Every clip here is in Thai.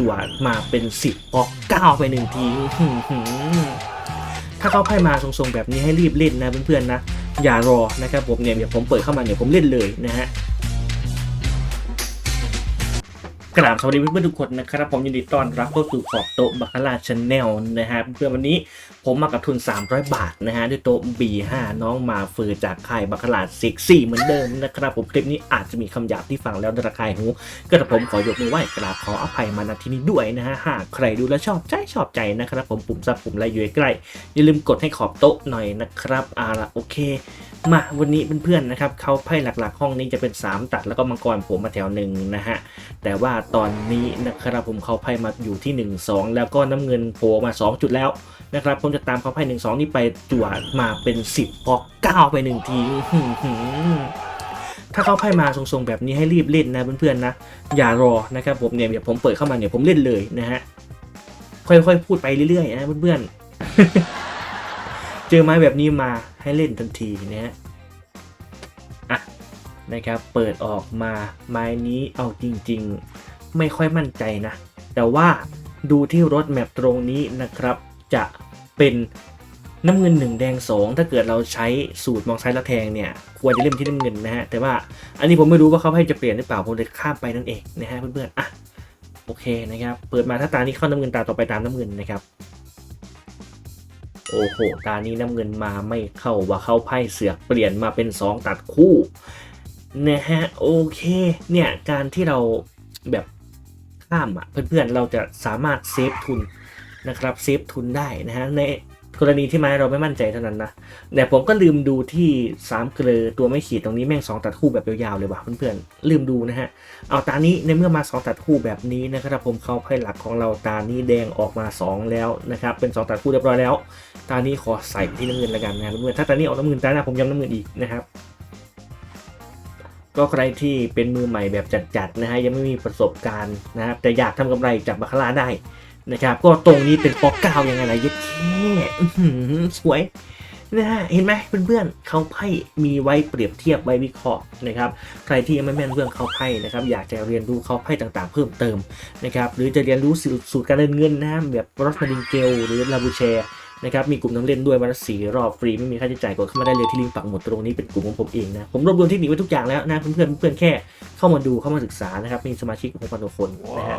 จั่วมาเป็นสิบออกเก้าไปหนึ่งทีถ้าเขาไพ่มาทรงๆแบบนี้ให้รีบเล่นนะเพื่อนๆนะอย่ารอนะครับผมเนี่ยเดี๋ยวผมเปิดเข้ามาเนี่ยผมเล่นเลยนะฮะ กราบสวัสดีเพื่อนๆทุกคนนะครับ ผมยินดีต้อนรับเข้าสู่ขอบโต๊ะบัคาร่าชาแนลนะฮะเพื่อนวันนี้ผมมากับทุน 300 บาทนะฮะด้วยโต๊ะ B5 น้องมาเฟอร์จากค่ายบัคาร่าเซ็กซี่เหมือนเดิมนะครับผมคลิปนี้อาจจะมีคำหยาบที่ฟังแล้วระคายหูก็แต่ผมขอยกมือไหว้กราบขออภัยมาณที่นี้ด้วยนะฮะหากใครดูแล้วชอบใจชอบใจนะครับ ผมปุ่มซับปุ่มไลค์อยู่ใกล้อย่าลืมกดให้ขอบโต๊ะหน่อยนะครับอ่าละโอเค มาวันนี้เพื่อนๆนะครับเขาไพ่หลักๆ ห้องนี้จะเป็น 3 ตัดแล้วก็มังกรผมมาแถวหนึ่งนะฮะแต่ว่าตอนนี้นะครับผมเขาไพ่มาอยู่ที่ 1 2 แล้วก็น้ำเงินโผล่มา 2 จุดแล้วนะครับผมจะตามเขาไพ่1 2นี่ไปจั่วมาเป็น 10พอ9ไป1ทีถ้าเขาไพ่มาทรงๆแบบนี้ให้รีบเล่นนะเพื่อนๆนะอย่ารอนะครับผมเนี่ยเดี๋ยวผมเปิดเข้ามาเนี่ยผมเล่นเลยนะฮะค่อยๆพูดไปเรื่อยๆนะเพื่อนๆ เจอไม้แบบนี้มาให้เล่นทันทีนะฮะอะนะครับเปิดออกมาไม้นี้เอาจริงๆ ไม่ค่อยมั่นใจนะ แต่ว่าดูที่รถแมปตรงนี้นะครับ จะเป็นน้ำเงินหนึ่งแดงสองถ้าเกิดเราใช้สูตรมองซ้ายและแทงเนี่ย ควรจะเล่นที่น้ำเงินนะฮะ แต่ว่าอันนี้ผมไม่รู้ว่าเขาให้จะเปลี่ยนหรือเปล่า ผมเลยข้ามไปนั่นเองนะฮะเพื่อนๆ อะ โอเคนะครับ เปิดมาถ้าตานี้เข้าน้ำเงินตาต่อไปตามน้ำเงินนะครับ โอ้โห ตานี้น้ำเงินมาไม่เข้าว่าเข้าไพ่เสือกเปลี่ยนมาเป็น 2 ตัดคู่นะฮะโอเคเนี่ยการที่เราแบบข้ามอะเพื่อนๆเราจะสามารถเซฟทุนนะครับเซฟทุนได้นะฮะใน กรณีที่ไม้เราไม่มั่นใจเท่านั้นนะแต่ผมก็ลืมดูที่3เกลือตัวไม่ขีดตรงนี้แม่ง2ตัดคู่แบบยาวๆเลยว่ะเพื่อนๆลืมดูนะฮะเอาตานี้ในเมื่อมา2ตัดคู่แบบนี้นะครับผมเขาไพ่หลักของเราตานี้แดงออกมา 2 แล้วนะครับเป็น 2 ตัดคู่เรียบร้อยแล้ว ตานี้ขอใส่ที่น้ำเงินแล้วกันนะครับเพื่อนๆถ้าตานี้ออกน้ำเงินตาหน้าผมย้ำน้ำเงินอีกนะครับก็ใครที่เป็นมือใหม่แบบจัดๆนะฮะยังไม่มีประสบการณ์นะครับแต่อยากทำกำไรจากบาคาร่าได้ นะครับ ก็ตรงนี้เป็นปอกเก้ายังไงล่ะเยัดแค่สวยนะฮะเห็นไหมเพื่อนๆเขาไพ่มีไว้เปรียบเทียบไว้วิเคราะห์นะครับ ใครที่ยังไม่แม่นเรื่องเขาไพ่นะครับ อยากจะเรียนรู้เขาไพ่ต่างๆ เพิ่มเติมนะครับ หรือจะเรียนรู้สูตรการเล่นเงินนะแบบรอสมาดิงเกลหรือลาบูแชนะครับ มีกลุ่มน้ำเล่นด้วยวันละสีรอบฟรีไม่มีค่าใช้จ่ายกดเข้ามาได้เลยที่ลิงก์ปักหมุดตรงนี้เป็นกลุ่มของผมเองนะ ผมรวบรวมเทคนิคไว้ทุกอย่างแล้วนะเพื่อนๆเพื่อนๆแค่เข้ามาดูเข้ามาศึกษานะครับ มีสมาชิกหกพันกว่าคนนะฮะ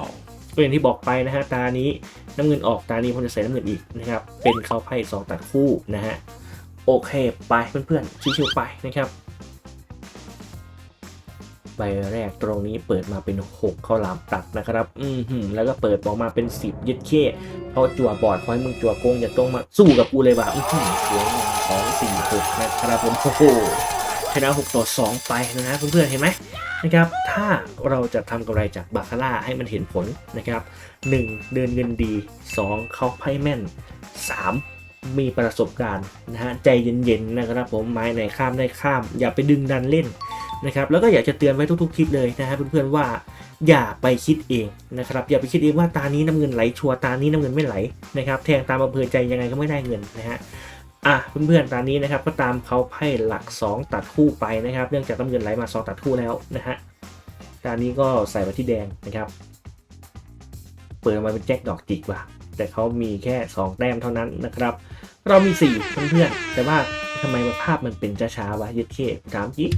ก็อย่างที่บอกไปนะฮะตานี้น้ำเงินออกตานี้ผมจะใส่น้ำเงินอีกนะครับเป็นเขาไพ่สองตัดคู่นะฮะโอเคไปเพื่อนๆชิวๆไปนะครับใบแรกตรงนี้เปิดมาเป็น6ข้าวหลามตัดนะครับอืมหืมแล้วก็เปิดออกมาเป็น 10 ยึดเข้เพราะจั่วบอร์ดคอยมึงจั่วโกงอย่าตรงมาสู้กับกูเลยว่ะอือหือสวยงามสองสี่หกนะครับผมโอ้โหชนะ6ต่อ2ไปนะฮะเพื่อนๆเห็นไหม นะครับ ถ้าเราจะทำกำไรจากบาคาร่าให้มันเห็นผลนะครับ 1. เดินเงินดี 2. เขาไพ่แม่น 3. มีประสบการณ์นะฮะใจเย็นๆนะครับผมไม้ไหนข้ามได้ข้าม อย่าไปดึงดันเล่นนะครับแล้วก็อยากจะเตือนไว้ทุกๆคลิปเลยนะฮะเพื่อนๆว่าอย่าไปคิดเองนะครับอย่าไปคิดเองว่าตานี้น้ำเงินไหลชัวร์ตานี้น้ำเงินไม่ไหลนะครับแทงตามอำเภอใจยังไงก็ไม่ได้เงินนะฮะ อะเพื่อนๆตอนนี้นะครับก็ตามเขาไพ่หลัก 2 ตัดคู่ไปนะครับ เนื่องจากน้ำเงินไหลมา 2 ตัดคู่แล้วนะฮะตอนนี้ก็ใส่มาที่แดงนะครับ เปิดมาเป็นแจ็คดอกจิกว่ะแต่เขามีแค่ 2 แต้มเท่านั้นนะครับ เรามี 4 เพื่อนๆแต่ว่าทำไมภาพมันเป็นช้าๆวะยึดเคถามจิก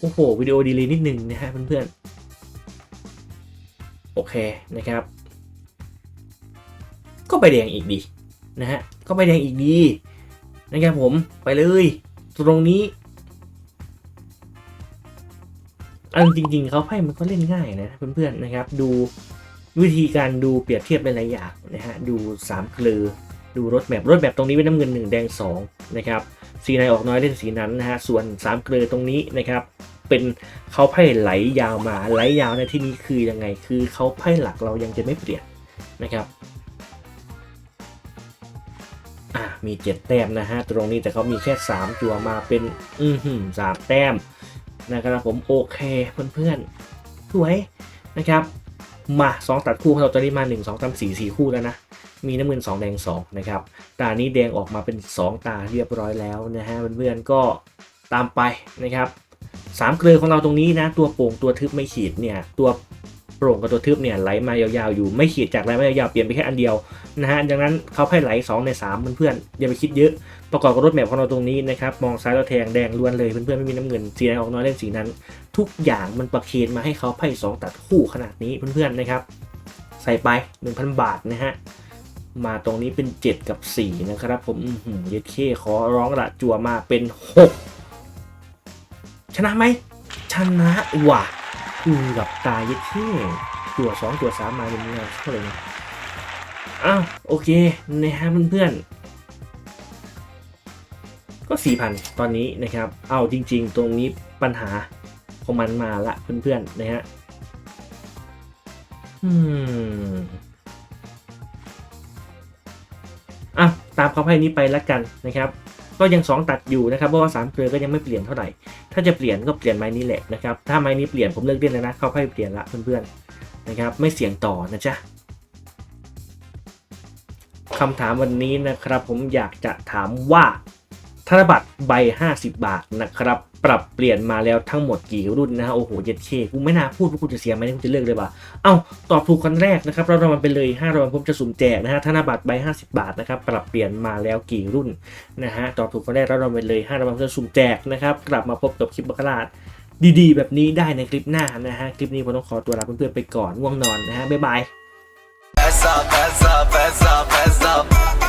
โอ้โหวิดีโอดีเลยนิดนึงนะฮะเพื่อนๆโอเคนะครับ ก็ไปแดงอีกดีนะฮะ ก็ไปแดงอีกดีนะครับผมไปเลยตรงนี้อันจริงๆเขาไพ่มันก็เล่นง่ายนะเพื่อนๆนะครับ ดูวิธีการดูเปรียบเทียบหลายอย่างนะฮะดู3เคลือดูรถแมพรถแมพตรงนี้เป็นน้ำเงิน 1 แดง 2 นะครับ สีไหนออกน้อยเล่นสีนั้นนะฮะส่วน 3 เคลือตรงนี้นะครับ เป็นเขาไพ่ไหลยาวมาไหลยาวในที่นี้คือยังไงคือเขาไพ่หลักเรายังจะไม่เปลี่ยนนะครับ มี 7 แต้มนะฮะ ตรงนี้แต่เขามีแค่3จัวมาเป็น อือหือสามแต้มนะครับผมโอเคเพื่อนๆสวยนะครับ มา 2 ตัดคู่เราตอนนี้มา 1 2 3 4 4 คู่แล้วนะ มีน้ำเงิน 2 แดง 2 นะครับ ตานี้แดงออกมาเป็น 2 ตาเรียบร้อยแล้วนะฮะเพื่อนๆก็ตามไปนะครับสามเกลือของเราตรงนี้นะ ตัวโป่งตัวทึบไม่ขีดเนี่ยตัวโปร่งกับตัวทึบเนี่ยไหลมายาวๆอยู่ไม่ขีดจากไหลมายาวๆเปลี่ยนไปแค่อันเดียว นะฮะดังนั้นเขาให้ไหล 2 ใน 3 เพื่อนๆอย่าไปคิดเยอะประกอบกับรถแมพของเราตรงนี้นะครับมองซ้ายเราแทงแดงล้วนเลยเพื่อนๆไม่มีน้ำเงินสีไหนออกน้อยเล่นสีนั้น ทุกอย่างมันประเคนมาให้เขาไพ่สองตัดคู่ขนาดนี้เพื่อนๆนะครับ ใส่ไป 1,000 บาทนะฮะมาตรงนี้เป็น 7 กับ 4 นะครับผมอือหือเยดเคขอร้องละจั่วมาเป็น 6 ชนะไหม ชนะว่ะอือกับตายเยดเคจั่ว2จั่ว3มาเป็นเงาเท่าไหร่นะ อ้าวโอเคนะฮะเพื่อนๆ ก็ 4,000 ตอนนี้นะครับ เอาจริง ๆ ตรงนี้ปัญหาของมันมาละเพื่อนๆนะฮะอืมอะตามเขาให้นี้ไปล้วกันนะครับก็ยัง 2 ตัดอยู่นะครับเพราะว่า3เกลือก็ยังไม่เปลี่ยนเท่าไหร่ ถ้าจะเปลี่ยนก็เปลี่ยนไม้นี้แหละนะครับถ้าไม้นี้เปลี่ยนผมเลิกเล่นแล้วนะเขาให้เปลี่ยนละเพื่อนๆนะครับไม่เสี่ยงต่อนะจ๊ะ คำถามวันนี้นะครับ ผมอยากจะถามว่าธนบัตรใบ 50 บาทนะครับ ปรับเปลี่ยนมาแล้วทั้งหมดกี่รุ่นนะฮะโอ้โหเย็ดเคกูไม่น่าพูดว่ากูจะเสียไหมกูจะเลือกเลยว่ะเอ้าตอบถูกคนแรกนะครับเรารางวัลไปเลย5รางวัลผมจะสุ่มแจกนะฮะธนบัตรใบ 50 บาทนะครับปรับเปลี่ยนมาแล้วกี่รุ่นนะฮะตอบถูกคนแรกเรารางวัลไปเลย5รางวัลผมจะสุ่มแจกนะครับกลับมาพบกับคลิปบัคลาดดีๆ แบบนี้ได้ในคลิปหน้านะฮะคลิปนี้ผมต้องขอตัวลาเพื่อนๆไปก่อนง่วงนอนนะฮะบ๊ายบาย Fesa fesa fesa fesa